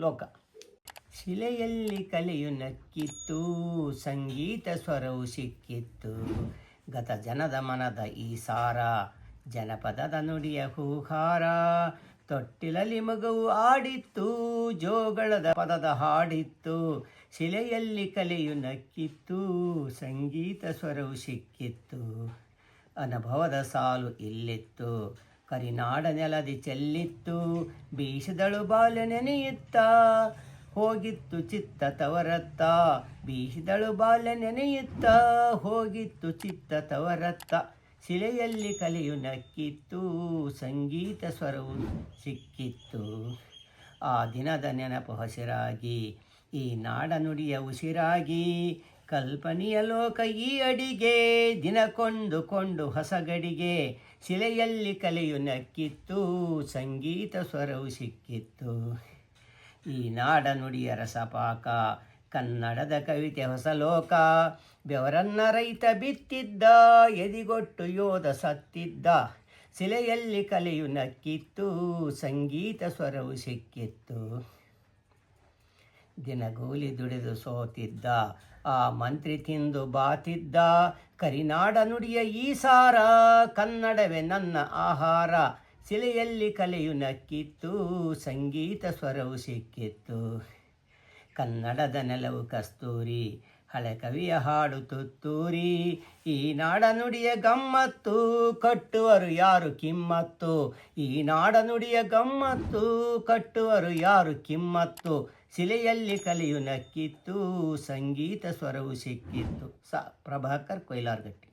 ಲೋಕ. ಶಿಲೆಯಲ್ಲಿ ಕಲೆಯು ನಕ್ಕಿತ್ತು, ಸಂಗೀತ ಸ್ವರವು ಸಿಕ್ಕಿತ್ತು. ಗತ ಜನದ ಮನದ ಈ ಸಾರ, ಜನಪದದ ನುಡಿಯ ಹೂಹಾರ. ತೊಟ್ಟಿಲಲ್ಲಿ ಮಗುವು ಆಡಿತ್ತು ಜೋಗಳದ ಪದದ ಹಾಡಿತ್ತು. ಶಿಲೆಯಲ್ಲಿ ಕಲೆಯು ನಕ್ಕಿತ್ತು, ಸಂಗೀತ ಸ್ವರವು ಸಿಕ್ಕಿತ್ತು. ಅನುಭವದ ಸಾಲು ಇಲ್ಲಿತ್ತು. ಕರಿನಾಡ ನೆಲದಿ ಚೆಲ್ಲಿತ್ತು, ಬೀಸದಳು ಬಾಲ್ಯ ನೆನೆಯುತ್ತ. ಹೋಗಿತ್ತು ಚಿತ್ತ ತವರತ್ತ, ಬೀಸಿದಳು ಬಾಲ ನೆನೆಯುತ್ತ. ಹೋಗಿತ್ತು ಚಿತ್ತ ತವರತ್ತ, ಶಿಲೆಯಲ್ಲಿ ಕಲೆಯು ನಕ್ಕಿತ್ತು, ಸಂಗೀತ ಸ್ವರವು ಸಿಕ್ಕಿತ್ತು. ಆ ದಿನದ ನೆನಪು ಹಸಿರಾಗಿ, ಈ ನಾಡ ನುಡಿಯ ಉಸಿರಾಗಿ ಕಲ್ಪನೆಯ ಲೋಕ ಈ ಅಡಿಗೆ. ದಿನ ಕೊಂಡು ಕೊಂಡು ಹೊಸಗಡಿಗೆ. ಶಿಲೆಯಲ್ಲಿ ಕಲೆಯು ನಕ್ಕಿತ್ತು, ಸಂಗೀತ ಸ್ವರವು ಸಿಕ್ಕಿತ್ತು. ಈ ನಾಡ ನುಡಿಯ ರಸಪಾಕ, ಕನ್ನಡದ ಕವಿತೆ ಹೊಸ ಲೋಕ. ಬೆವರನ್ನ ರೈತ ಬಿತ್ತಿದ್ದ, ಎದಿಗೊಟ್ಟು ಯೋಧ ಸತ್ತಿದ್ದ. ಶಿಲೆಯಲ್ಲಿ ಕಲೆಯು ನಕ್ಕಿತ್ತು, ಸಂಗೀತ ಸ್ವರವು ಸಿಕ್ಕಿತ್ತು. ದಿನಗೂಲಿ ದುಡಿದು ಸೋತಿದ್ದ, ಆ ಮಂತ್ರಿ ತಿಂದು ಬಾತಿದ್ದ, ಕರಿನಾಡ ನುಡಿಯ ಈ ಸಾರ, ಕನ್ನಡವೇ ನನ್ನ ಆಹಾರ. ಶಿಲೆಯಲ್ಲಿ ಕಲೆಯು ನಕ್ಕಿತ್ತು, ಸಂಗೀತ ಸ್ವರವು ಸಿಕ್ಕಿತ್ತು. ಕನ್ನಡದ ನೆಲವು ಕಸ್ತೂರಿ, ಹಳೆ ಕವಿಯ ಹಾಡು ತುತ್ತೂರಿ. ಈ ನಾಡ ನುಡಿಯ ಗಮ್ಮತ್ತು, ಕಟ್ಟುವರು ಯಾರು ಕಿಮ್ಮತ್ತು. ಈ ನಾಡ ನುಡಿಯ ಗಮ್ಮತ್ತು, ಕಟ್ಟುವರು ಯಾರು ಕಿಮ್ಮತ್ತು. ಶಿಲೆಯಲ್ಲಿ ಕಲೆಯು ನಕ್ಕಿತ್ತು ಸಂಗೀತ ಸ್ವರವು ಸಿಕ್ಕಿತ್ತು. ಸ ಪ್ರಭಾಕರ್ ಕೊಯ್ಲಾರ್ಗಟ್ಟಿ.